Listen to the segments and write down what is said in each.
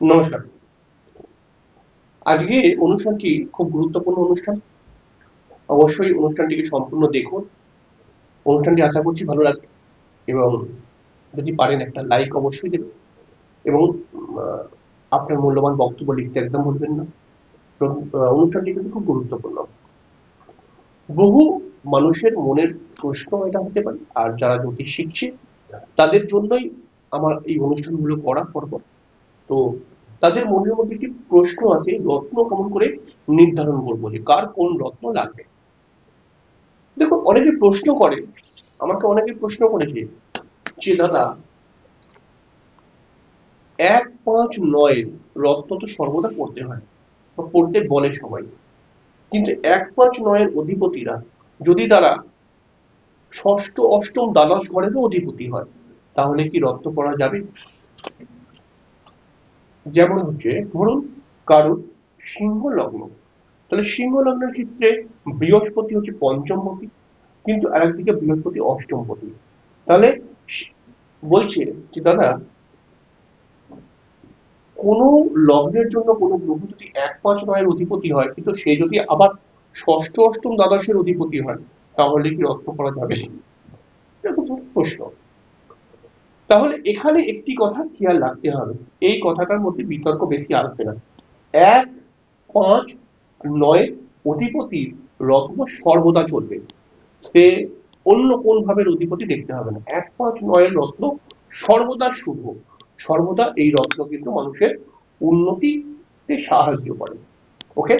নমস্কার। আজকে অনুষ্ঠানটি খুব গুরুত্বপূর্ণ অনুষ্ঠান। অবশ্যই অনুষ্ঠানটিকে সম্পূর্ণ দেখুন। অনুষ্ঠানটি আশা করছি ভালো লাগবে। এবং যদি পারেন একটা লাইক অবশ্যই দেবেন। এবং আপনার মূল্যবান বক্তব্য লিখতে একদম ভুলবেন না। অনুষ্ঠানটি কিন্তু খুব গুরুত্বপূর্ণ। বহু মানুষের মনের প্রশ্ন এটা হতে পারে। আর যারা জ্যোতিষ শিখছে তাদের জন্যই আমার এই অনুষ্ঠানগুলো করা পর্ব। তো তাদের মনের মধ্যে একটি প্রশ্ন আছে রত্ন কেমন করে নির্ধারণ করব যে কার কোন রত্ন লাগবে? দেখুন, অনেকে প্রশ্ন করে, আমাকে অনেকে প্রশ্ন করেছে যে দাদা, এক পাঁচ নয়ের রত্ন তো সর্বদা পড়তে হয়, বা পড়তে বলে সবাই। কিন্তু এক পাঁচ নয়ের অধিপতিরা, যদি তারা ষষ্ঠ, অষ্টম, দ্বাদশ ঘরেরও অধিপতি হয়, তাহলে কি রত্ন পড়া যাবে? যেমন হচ্ছে, ধরুন কারুর সিংহ লগ্ন তাহলে সিংহ লগ্নের ক্ষেত্রে বৃহস্পতি হচ্ছে পঞ্চমপতি, কিন্তু আরেকদিকে বৃহস্পতি অষ্টমপতি। তাহলে বলছে যে, দাদা, কোন লগ্নের জন্য কোনো গ্রহ যদি এক পাঁচ নয়ের অধিপতি হয়, কিন্তু সে যদি আবার ষষ্ঠ, অষ্টম দ্বাদশের অধিপতি হয়, তাহলে কি রত্ন করা যাবে? প্রশ্ন। তাহলে এখানে একটি কথা খেয়াল রাখতে হবে। এই কথাটার মধ্যে বিতর্ক বেশি আসবে না। এক, পাঁচ, নয় অধিপতির রত্ন সর্বদা চলবে। সে অন্য কোন ভাবের অধিপতি দেখতে হবে না। এক, পাঁচ, নয়ের রত্ন সর্বদা শুভ। সর্বদা এই রত্ন কিন্তু মানুষের উন্নতিতে সাহায্য করে। ওকে?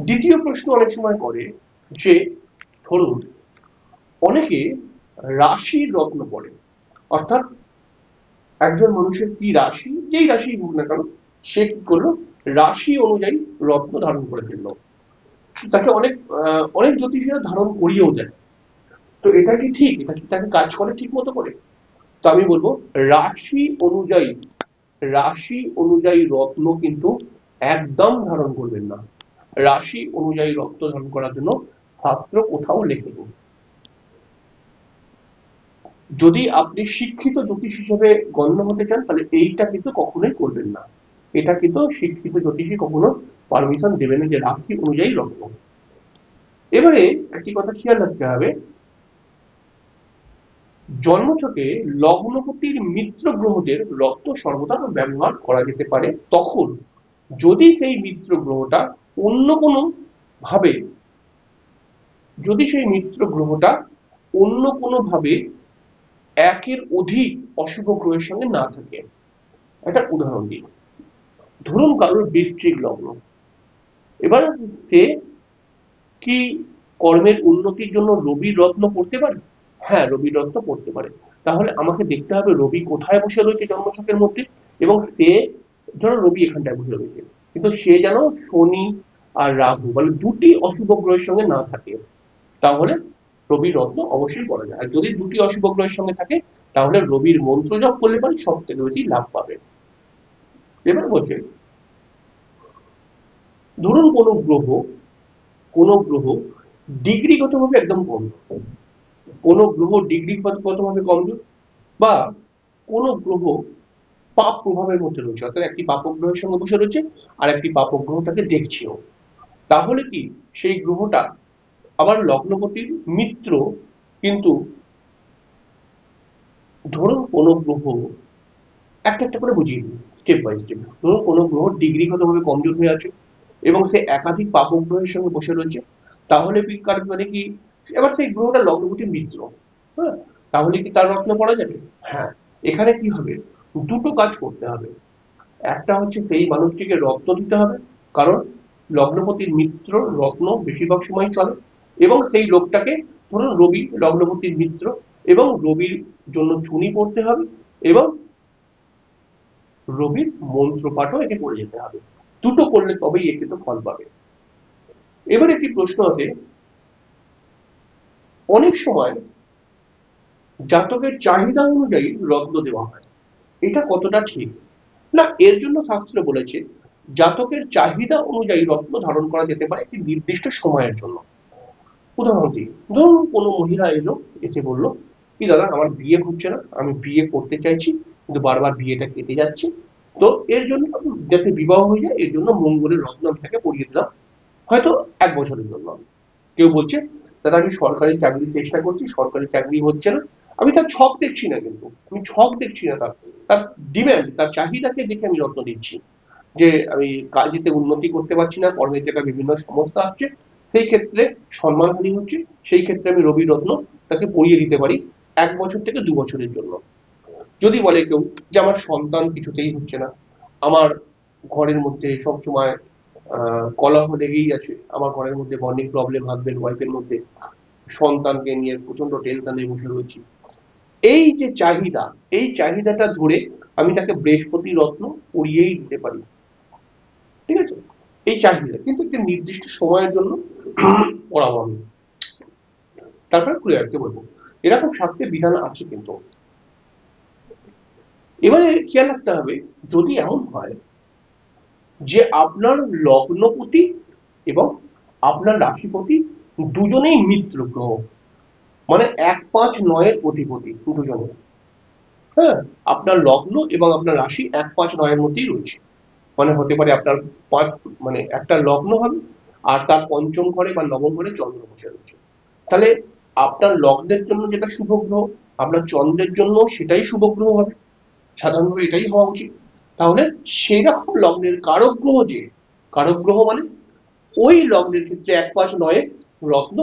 দ্বিতীয় প্রশ্ন অনেক সময় করে যে, ধরুন, অনেকে রাশির রত্ন পড়ে। অর্থাৎ একজন মানুষের কি রাশি? যেই রাশি হোক না কেন, সে কি করল? রাশি অনুযায়ী রত্ন ধারণ করে ফেলল। তাকে অনেক অনেক জ্যোতিষীরা ধারণ করিয়েও দেয় তো এটা কি ঠিক? এটা কি তাকে কাজ করে ঠিক মতো করে? তো আমি বলব, রাশি অনুযায়ী রাশি অনুযায়ী রত্ন কিন্তু একদম ধারণ করবেন না। রাশি অনুযায়ী রত্ন ধারণ করার জন্য শাস্ত্র কোথাও লেখে নেই যদি আপনি শিক্ষিত জ্যোতিষ হিসেবে গণ্য হতে চান, তাহলে এইটা কিন্তু কখনোই করবেন না। এটা কিন্তু শিক্ষিত জ্যোতিষী কখনো পারমিশন দেবে না যে রাশি অনুযায়ী রত্ন এবারে একটি কথা খেয়াল রাখতে হবে। জন্মছকে লগ্নপতির মিত্র গ্রহদের রক্ত সর্বদা ব্যবহার করা যেতে পারে। তখন যদি সেই মিত্র গ্রহটা অন্য কোনো ভাবে, যদি সেই মিত্র গ্রহটা অন্য কোনো ভাবে একের অধিক অশুভ গ্রহের সঙ্গে না থাকে। একটা উদাহরণ দিই। ধরুন কারোর বৃষ্টিক লগ্ন। এবার সে কি কর্মের উন্নতির জন্য রবি রত্ন পড়তে পারে? হ্যাঁ রবির রত্ন পড়তে পারে। তাহলে আমাকে দেখতে হবে রবি কোথায় বসে রয়েছে জন্মছকের মধ্যে এবং সে ধরো রবি এখানটায় বসে রয়েছে। কিন্তু সে যেন শনি আর রাহু মানে দুটি অশুভ গ্রহের সঙ্গে না থাকে। তাহলে রবির রত্ন অবশ্যই পড়া যায়। আর যদি দুটি অশুভ গ্রহের সঙ্গে থাকে, তাহলে রবির মন্ত্র জপ করলে পরে সব থেকে বেশি লাভ পাবে। এবার বলছে, ধরুন কোনো গ্রহ কোনো গ্রহ ডিগ্রিগতভাবে একদম কম। কোনো গ্রহ ডিগ্রিগতভাবে কমজোর বা কোনো গ্রহ পাপ প্রভাবের মধ্যে রয়েছে, অর্থাৎ একটি পাপক গ্রহের সঙ্গে বসে রয়েছে আর একটি পাপক গ্রহ তাকে দেখছেও। তাহলে কি সেই গ্রহটা আবার লগ্নপতির মিত্র, কিন্তু ধরুন কোনো গ্রহ, একটা একটা করে বুঝিয়ে দিই স্টেপ বাই স্টেপ ধরুন কোনো গ্রহ ডিগ্রিগতভাবে কমজোর হয়ে আছে এবং সে একাধিক পাপক গ্রহের সঙ্গে বসে রয়েছে, তাহলে মানে কি? এবার সেই গ্রহটা লগ্নপতির মিত্র হ্যাঁ? তাহলে কি তার রত্ন পড়া যাবে? হ্যাঁ। এখানে কি হবে? দুটো কাজ করতে হবে। একটা হচ্ছে সেই মানুষটিকে রত্ন দিতে হবে, কারণ লগ্নপতির মিত্র, রত্ন বেশিরভাগ সময় চলে। এবং সেই লোকটাকে ধরুন রবি লগ্নপতির মিত্র এবং রবির জন্য চুনি পড়তে হবে এবং রবির মন্ত্র পাঠও একে পড়ে যেতে হবে। দুটো করলে তবেই একে তো ফল পাবে। এবার একটি প্রশ্ন আছে, অনেক সময় জাতকের চাহিদা অনুযায়ী রত্ন দেওয়া হয়। এটা কতটা ঠিক? না, এর জন্য শাস্ত্র বলেছে, জাতকের চাহিদা অনুযায়ী রত্ন ধারণ করা যেতে পারে একটি নির্দিষ্ট সময়ের জন্য। উদাহরণ দিই। ধরুন কোনো মহিলা এলো, এসে বলল, কি দাদা, আমার বিয়ে হচ্ছে না, আমি বিয়ে করতে চাইছি, কিন্তু বারবার বিয়েটা কেটে যাচ্ছে। তো এর জন্য যাতে বিবাহ হয়ে যায়, এর জন্য মঙ্গলের রত্ন আমি পরিয়ে দিলাম। হয়তো এক বছরের জন্য। কেউ বলছে, দাদা, আমি সরকারি চাকরির চেষ্টা করছি, সরকারি চাকরি হচ্ছে না। আমি তার ছক দেখছি না কিন্তু। আমি ছক দেখছি না তার তার ডিম্যান্ড তার চাহিদাকে দেখে আমি রত্ন দিচ্ছি। যে আমি কাজেতে উন্নতি করতে পারছি না, কর্মের জায়গায় বিভিন্ন সমস্যা আসছে সেই ক্ষেত্রে সম্মানহানি হচ্ছে, সেই ক্ষেত্রে আমি রবি রত্ন তাকে পড়িয়ে দিতে পারি এক বছর থেকে দু বছরের জন্য। যদি বলে কেউ যে আমার সন্তান কিছুতেই হচ্ছে না, আমার ঘরের মধ্যে সবসময় কলহ লেগেই আছে, আমার ঘরের মধ্যে বন্ডিং প্রবলেম হাজবেন্ড ওয়াইফের মধ্যে সন্তানকে নিয়ে প্রচণ্ড টেনশনে বসে রয়েছি। এই যে চাহিদা, এই চাহিদাটা ধরে আমি তাকে বৃহস্পতি রত্ন পড়িয়েই দিতে পারি। এই চাহিদা কিন্তু একটি নির্দিষ্ট সময়ের জন্য পড়াবো আমি। তারপরে ক্লিয়ারকে বলব? এরকম শাস্ত্রের বিধান আছে কিন্তু। এবারে খেয়াল রাখতে হবে, যদি এমন হয় যে আপনার লগ্নপতি এবং আপনার রাশিপতি দুজনেই মিত্র গ্রহ মানে এক পাঁচ নয়ের অধিপতি দুজনে। হ্যাঁ আপনার লগ্ন এবং আপনার রাশি এক পাঁচ নয়ের মধ্যেই রয়েছে। মানে হতে পারে আপনার পাঁচ মানে একটা লগ্ন হবে আর তার পঞ্চম ঘরে বা নবম ঘরে চন্দ্র বসে রয়েছে। তাহলে আপনার লগ্নের জন্য যেটা শুভ গ্রহ আপনার চন্দ্রের জন্য সেটাই শুভ গ্রহ হবে। সাধারণভাবে এটাই হওয়া উচিত। তাহলে সেই রকম লগ্নের কারক গ্রহ যে কারক গ্রহ মানে ওই লগ্নের ক্ষেত্রে এক পাঁচ নয়, রত্ন।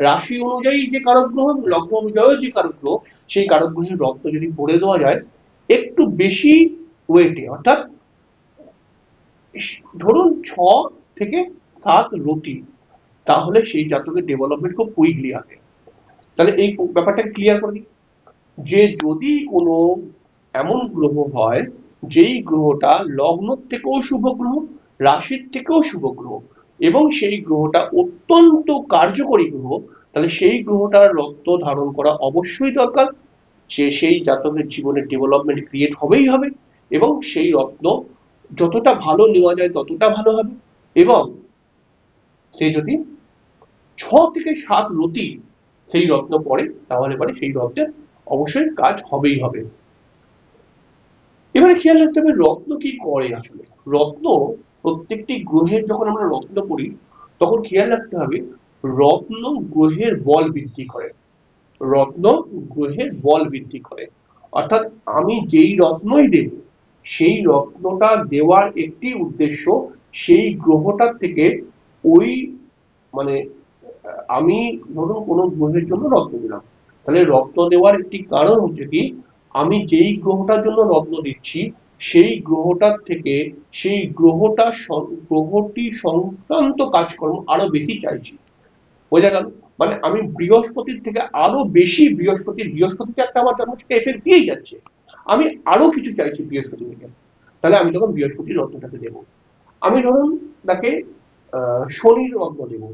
রাশি অনুযায়ী যে কারক গ্রহ লগ্ন অনুযায়ী যে কারক গ্রহ সেই কারক গ্রহের রত্ন যদি পড়ে দেওয়া যায়, একটু বেশি ওয়েটে অর্থাৎ ধরুন ছ থেকে সাত রতি তাহলে সেই জাতকের ডেভেলপমেন্ট খুব কুইকলি আসে তাহলে এই ব্যাপারটা ক্লিয়ার করে দিই। যে যদি কোনো এমন গ্রহ হয়, যেই গ্রহটা লগ্ন থেকেও শুভ গ্রহ, রাশির থেকেও শুভ গ্রহ, এবং সেই গ্রহটা অত্যন্ত কার্যকরী গ্রহ, তাহলে সেই গ্রহটার রক্ত ধারণ করা অবশ্যই দরকার। যে সেই জাতকের জীবনের ডেভেলপমেন্ট ক্রিয়েট হবেই হবে, এবং সেই রত্ন যতটা ভালো নেওয়া যায় ততটা ভালো হবে। এবং সে যদি ছ থেকে সাত রতি সেই রত্ন পড়ে, তাহলে পরে সেই রত্নের অবশ্যই কাজ হবেই হবে। এবারে খেয়াল রাখতে হবে রত্ন কি করে আসলে। রত্ন প্রত্যেকটি গ্রহের যখন আমরা রত্ন করি তখন খেয়াল রাখতে হবে রত্ন গ্রহের বল বৃদ্ধি করে। রত্ন গ্রহের বল বৃদ্ধি করে। অর্থাৎ আমি যেই রত্নই দেব সেই রত্নটা দেওয়ার একটি উদ্দেশ্য, সেই গ্রহটার থেকে ওই মানে আমি ধরুন কোনো গ্রহের জন্য রত্ন দিলাম তাহলে রত্ন দেওয়ার একটি কারণ হচ্ছে কি, আমি যেই গ্রহটার জন্য রত্ন দিচ্ছি, সেই গ্রহটার থেকে সেই গ্রহটা গ্রহটি সংক্রান্ত কাজকর্ম আরও বেশি চাইছি। বোঝা গেল? মানে আমি বৃহস্পতির থেকে আরও বেশি বৃহস্পতির বৃহস্পতিকে একটা আমার জন্ম থেকে এফেক্ট দিয়েই যাচ্ছে। আমি আরও কিছু চাইছি বৃহস্পতি থেকে তাহলে আমি তখন বৃহস্পতির রত্নটাকে দেব। আমি ধরুন তাকে শনির রত্ন দেব।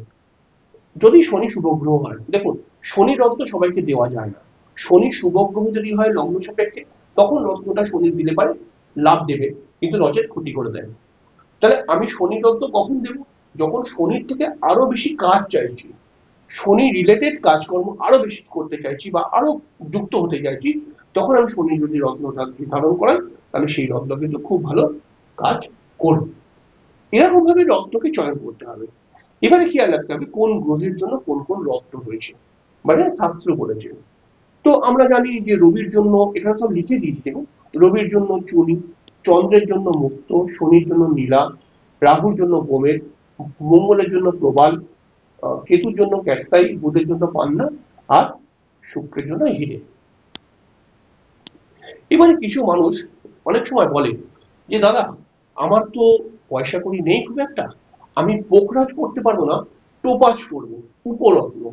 যদি শনি শুভ গ্রহ হয়, দেখুন, শনি রত্ন সবাইকে দেওয়া যায় না। শনি শুভ গ্রহ যদি হয় লগ্ন সাপেক্ষে, তখন রত্নটা শনি দিলে পারে, লাভ দেবে, কিন্তু নচেত ক্ষতি করে দেয়। তাহলে আমি শনি রত্ন কখন দেব? যখন শনির থেকে আরও বেশি কাজ চাইছি, শনি রিলেটেড কাজকর্ম আরও বেশি করতে চাইছি বা আরও যুক্ত হতে চাইছি তখন আমি শনি যদি রত্নটা নির্ধারণ করাই, তাহলে সেই রত্ন কিন্তু খুব ভালো কাজ করবে। এরকম ভাবে রত্নকে চয়ন করতে হবে। এবারে খেয়াল রাখতে হবে কোন গ্রহের জন্য কোন কোন রত্ন রয়েছে। মানে শাস্ত্র বলেছে। তো আমরা জানি যে রবির জন্য, এখানে সব লিখে দিয়েছি দেখুন রবির জন্য চুনি, চন্দ্রের জন্য মুক্ত, শনির জন্য নীলা, রাহুর জন্য গোমের, মঙ্গলের জন্য প্রবাল কেতুর জন্য ক্যাস্তাই, বুধের জন্য পান্না আর শুক্রের জন্য হিরে। এবারে কিছু মানুষ অনেক সময় বলে যে, দাদা, আমার তো পয়সা করি নেই খুব একটা। আমি পোখরাজ করতে পারব না, টোপাজ করব উপরত্ন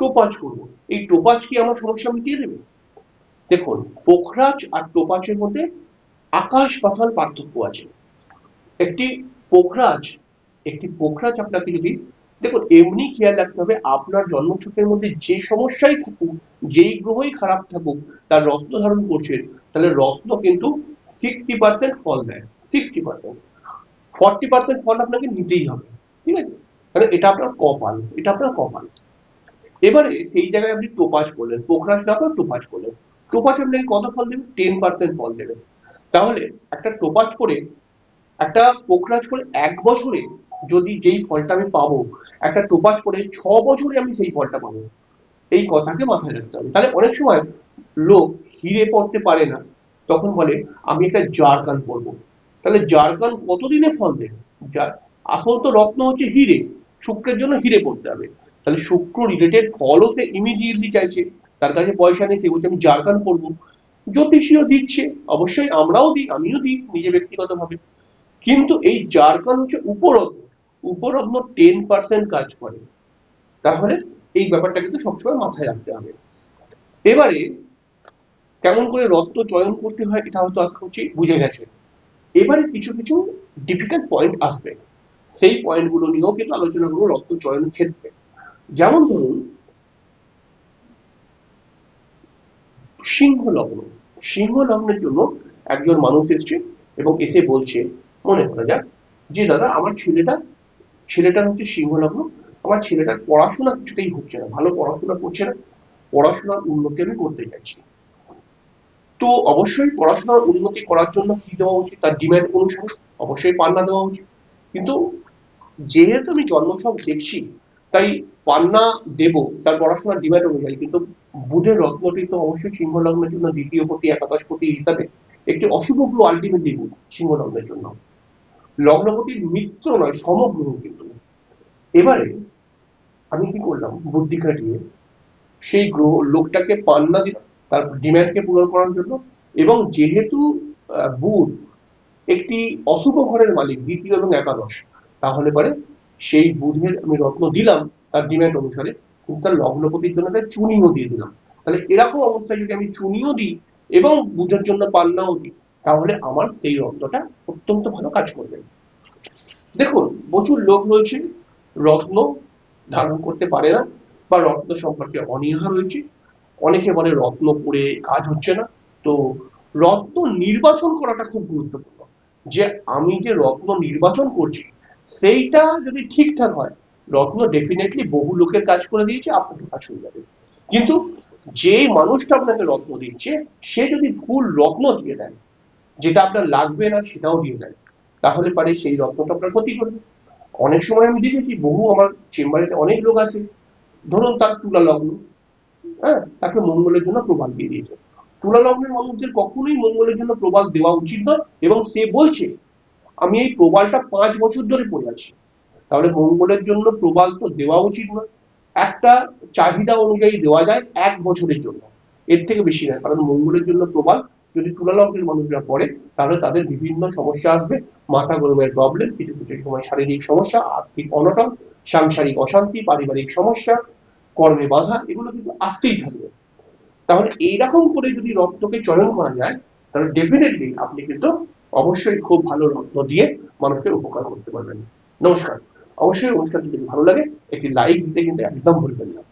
টোপাজ করব। এই টোপাজ কি আমার সমস্যা মিটিয়ে দেবে? দেখুন, পোখরাজ আর টোপাজের মধ্যে আকাশ পাতাল পার্থক্য আছে। একটি পোখরাজ একটি পোখরাজ আপনাকে যদি দেখুন, এমনি খেয়াল রাখতে হবে, আপনার জন্মছকের মধ্যে যে সমস্যাই থাকুক, যেই গ্রহই খারাপ থাকুক, তার রত্ন ধারণ করছেন তাহলে রত্ন কিন্তু সিক্সটি পার্সেন্ট ফল দেয় সিক্সটি পার্সেন্ট ফর্টি পার্সেন্ট ফল আপনাকে নিতেই হবে, ঠিক আছে? তাহলে এটা আপনার কপাল, এটা আপনার কপাল। এবারে সেই জায়গায় আপনি টোপাজ করলেন পোখরাজ না করে টোপাজ করলেন। টোপাজ আপনাকে কত ফল দেবে? টেন পার্সেন্ট ফল দেবে। তাহলে একটা টোপাজ পরে একটা পোকরাজ করে এক বছরে যদি যেই ফলটা আমি পাবো, একটা টোপাজ করে ছ বছরে আমি সেই ফলটা পাবো। এই কথাকে মাথায় রাখতে হবে। তাহলে অনেক সময় লোক হিরে পড়তে পারে না। তখন বলে, আমি একটা জারকান পরবো। তাহলে জারকান কতদিনে ফল দেবে আসল তো রত্ন হচ্ছে হিরে। শুক্রের জন্য হিরে পড়তে হবে। তাহলে শুক্র রিলেটেড ফলও সে ইমিডিয়েটলি চাইছে। তার কাছে পয়সা নেই, সে বলছে, আমি জারকান করব জ্যোতিষীও দিচ্ছে। অবশ্যই আমরাও দিই, আমিও দিই নিজে ব্যক্তিগতভাবে। কিন্তু এই জারকান হচ্ছে উপরত্ন উপরত্ন টেন পার্সেন্ট কাজ করে। তাহলে এই ব্যাপারটা কিন্তু সবসময় মাথায় রাখতে হবে। এবারে কেমন করে রত্ন চয়ন করতে হয় এটা হয়তো আশা করছি বুঝে গেছে। এবারে কিছু কিছু ডিফিকাল্ট পয়েন্ট আসবে। সেই পয়েন্টগুলো নিয়েও কিন্তু আলোচনা করব রত্ন চয়নের ক্ষেত্রে। যেমন ধরুন, সিংহ লগ্ন। সিংহ লগ্নের জন্য একজন মানুষ এসছে এবং এসে বলছে মনে করা যাক, যে দাদা আমার ছেলেটা ছেলেটা হচ্ছে সিংহ লগ্ন আমার ছেলেটার পড়াশোনা কিছুতেই হচ্ছে না, ভালো পড়াশোনা করছে না, পড়াশোনার উন্নতি আমি করতে চাইছি। তো অবশ্যই পড়াশোনার উন্নতি করার জন্য কি দেওয়া উচিত, তার ডিম্যান্ড অনুসারে অবশ্যই পান্না দেওয়া উচিত। কিন্তু যেহেতু আমি জন্মছক দেখছি, তাই পান্না দেব, তার পড়াশোনার ডিম্যান্ড অনুযায়ী। কিন্তু বুধের রত্নটি তো অবশ্যই সিংহলগ্নের জন্য, দ্বিতীয় পতি, একাদশ পতি হিসাবে একটি অশুভ গ্রহ আলটিমেটলি বুধ সিংহ লগ্নের জন্য। লগ্নপতির মিত্র নয় সমগ্রহ কিন্তু। এবারে আমি কি করলাম? বুদ্ধি খাটিয়ে সেই গ্রহ লোকটাকে পান্না দিলাম, তার ডিম্যান্ডকে পূরণ করার জন্য। এবং যেহেতু বুধ একটি অশুভ ঘরের মালিক, দ্বিতীয় এবং একাদশ, তাহলে পরে সেই বুধের আমি রত্ন দিলাম তার ডিম্যান্ড অনুসারে, কিন্তু তার লগ্নপতির জন্য একটা চুনিও দিয়ে দিলাম। তাহলে এরকম অবস্থায় যদি আমি চুনিও দিই এবং বুধের জন্য পান্নাও দিই তাহলে আমার সেই রত্নটা অত্যন্ত ভালো কাজ করবে। দেখুন, প্রচুর লোক রয়েছে, রত্ন ধারণ করতে পারে না, বা রত্ন সম্পর্কে অনীহা রয়েছে। অনেকে বলে রত্ন পরে কাজ হচ্ছে না। তো রত্ন নির্বাচন করাটা খুব গুরুত্বপূর্ণ। যে আমি যে রত্ন নির্বাচন করছি, সেইটা যদি ঠিকঠাক হয়, রত্ন ডেফিনেটলি বহু লোকের কাজ করে দিয়েছে আপনাকে কাজ হয়ে যাবে। কিন্তু যে মানুষটা আপনাকে রত্ন দিচ্ছে, সে যদি ভুল রত্ন দিয়ে দেয় যেটা আপনার লাগবে না, সেটাও দিয়ে দেয় তাহলে পারে সেই রত্নটা আপনার ক্ষতি করবে। অনেক সময় আমি দেখেছি, বহু আমার চেম্বারেতে অনেক লোক আছে, ধরুন তার তুলা লগ্ন হ্যাঁ তাকে মঙ্গলের জন্য প্রবাদ দিয়ে দিয়েছে। তুলা লগ্নের মানুষদের কখনোই মঙ্গলের জন্য প্রবাদ দেওয়া উচিত নয় এবং সে বলছে, আমি এই প্রবালটা পাঁচ বছর ধরে পড়ে আছি। তাহলে মঙ্গলের জন্য প্রবাল তো দেওয়া উচিত নয়। একটা চাহিদা অনুযায়ী দেওয়া যায় এক বছরের জন্য। এর থেকে বেশি নয়, কারণ মঙ্গলের জন্য প্রবাল যদি তুলা লগ্নের মানুষরা পড়ে, তাহলে তাদের বিভিন্ন সমস্যা আসবে। মাথা গরমের প্রবলেম কিছু কিছু সময় শারীরিক সমস্যা, আর্থিক অনটন, সাংসারিক অশান্তি, পারিবারিক সমস্যা, কর্মে বাধা, এগুলো কিন্তু আসতেই থাকবে। তাহলে এইরকম করে যদি রক্তকে চয়ন করা যায়, তাহলে ডেফিনেটলি আপনি কিন্তু অবশ্যই খুব ভালো রত্ন দিয়ে মানুষকে উপকার করতে পারবেন। নমস্কার। অবশ্যই অনুষ্ঠানটি যদি ভালো লাগে, একটি লাইক দিতে কিন্তু একদম ভুলবেন না।